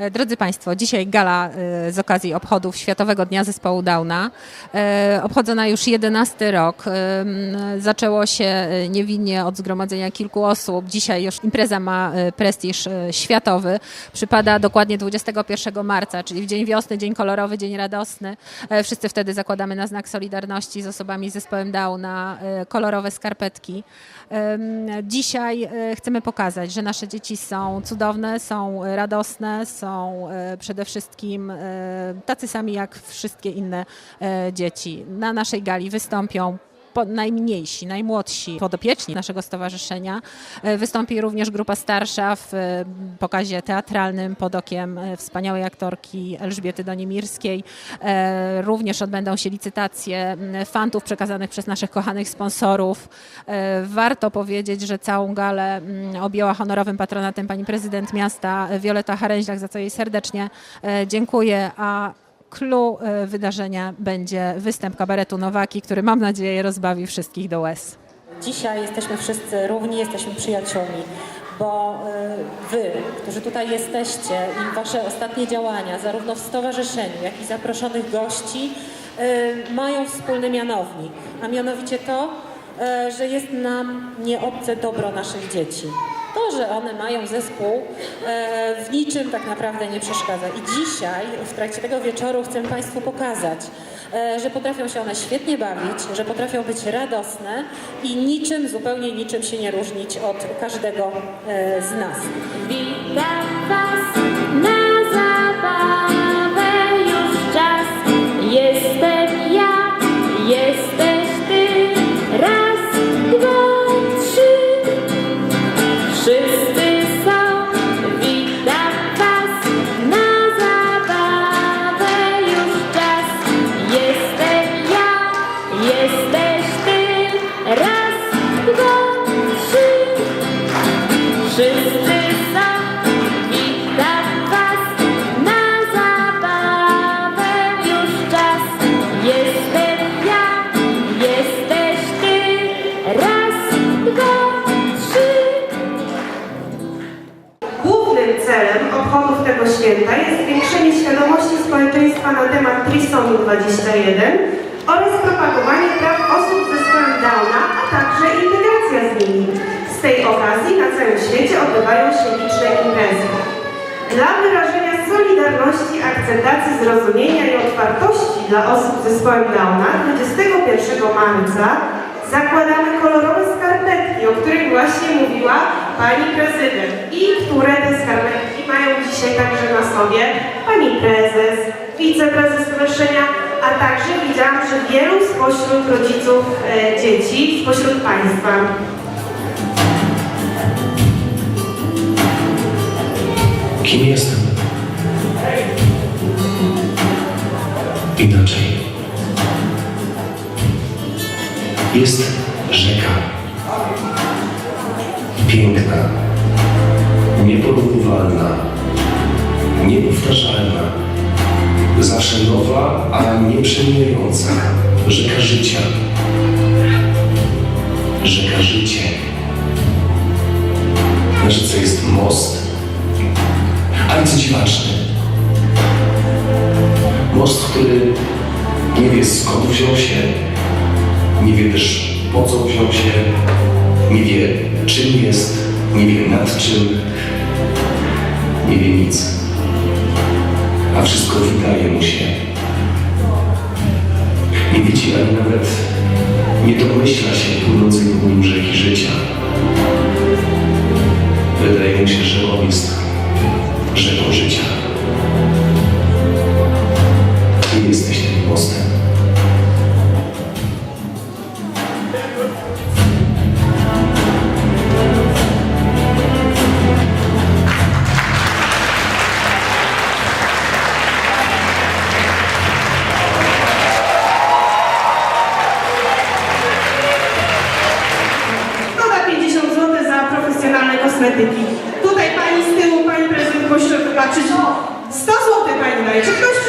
E, Drodzy Państwo, dzisiaj gala e, z okazji obchodów Światowego Dnia Zespołu Downa. E, Obchodzona już 11 rok. Zaczęło się niewinnie od zgromadzenia kilku osób. Dzisiaj już impreza ma prestiż światowy. Przypada dokładnie 21 marca, czyli w dzień wiosny, dzień kolorowy, dzień radosny. Wszyscy wtedy zakładamy na znak solidarności z osobami z zespołem Downa kolorowe skarpetki. Dzisiaj chcemy pokazać, że nasze dzieci są cudowne, są radosne, są e, przede wszystkim e, tacy sami jak wszystkie inne e, dzieci. Na naszej gali wystąpią najmniejsi, najmłodsi podopieczni naszego stowarzyszenia. E, Wystąpi również grupa starsza w e, pokazie teatralnym pod okiem e, wspaniałej aktorki Elżbiety Donimirskiej. Również odbędą się licytacje fantów przekazanych przez naszych kochanych sponsorów. Warto powiedzieć, że całą galę objęła honorowym patronatem pani prezydent miasta Wioleta Haręźlak, za co jej serdecznie dziękuję. A Clou e, wydarzenia będzie występ kabaretu Nowaki, który mam nadzieję rozbawi wszystkich do łez. Dzisiaj jesteśmy wszyscy równi, jesteśmy przyjaciółmi, bo y, wy, którzy tutaj jesteście i wasze ostatnie działania, zarówno w stowarzyszeniu, jak i zaproszonych gości, y, mają wspólny mianownik, a mianowicie to, że jest nam nieobce dobro naszych dzieci. To, że one mają zespół, e, w niczym tak naprawdę nie przeszkadza. I dzisiaj, w trakcie tego wieczoru, chcę Państwu pokazać, e, że potrafią się one świetnie bawić, że potrafią być radosne i niczym, zupełnie niczym się nie różnić od każdego e, z nas. Jest zwiększenie świadomości społeczeństwa na temat trisomii 21 oraz propagowanie praw osób z zespołem Downa, a także integracja z nimi. Z tej okazji na całym świecie odbywają się liczne imprezy. Dla wyrażenia solidarności, akceptacji, zrozumienia i otwartości dla osób z zespołem Downa 21 marca zakładamy kolorowe skarpetki, o których właśnie mówiła pani prezydent i które te skarpetki mają dzisiaj także na sobie pani prezes, wiceprezes stowarzyszenia, a także widziałam, że wielu spośród rodziców e, dzieci, spośród państwa. Kim jestem? Inaczej. Jest rzeka. Piękna, nieporównywalna, niepowtarzalna, zawsze nowa, a nieprzemijająca. Rzeka życia. Rzeka życie. Na rzece jest most, ale co dziwaczne. Most, który nie wie skąd wziął się, nie wie też po co wziął się, nie wie czym jest, nie wie nad czym, nie wie nic. A wszystko wydaje mu się. Nie widzi ani nawet nie domyśla się płynącej po nim rzeki życia. Wydaje mu się, że on jest rzeką życia. Kosmetyki? Tutaj pani z tyłu, pani prezydent pośrodku, znaczy 100 zł pani daje. Czy ktoś?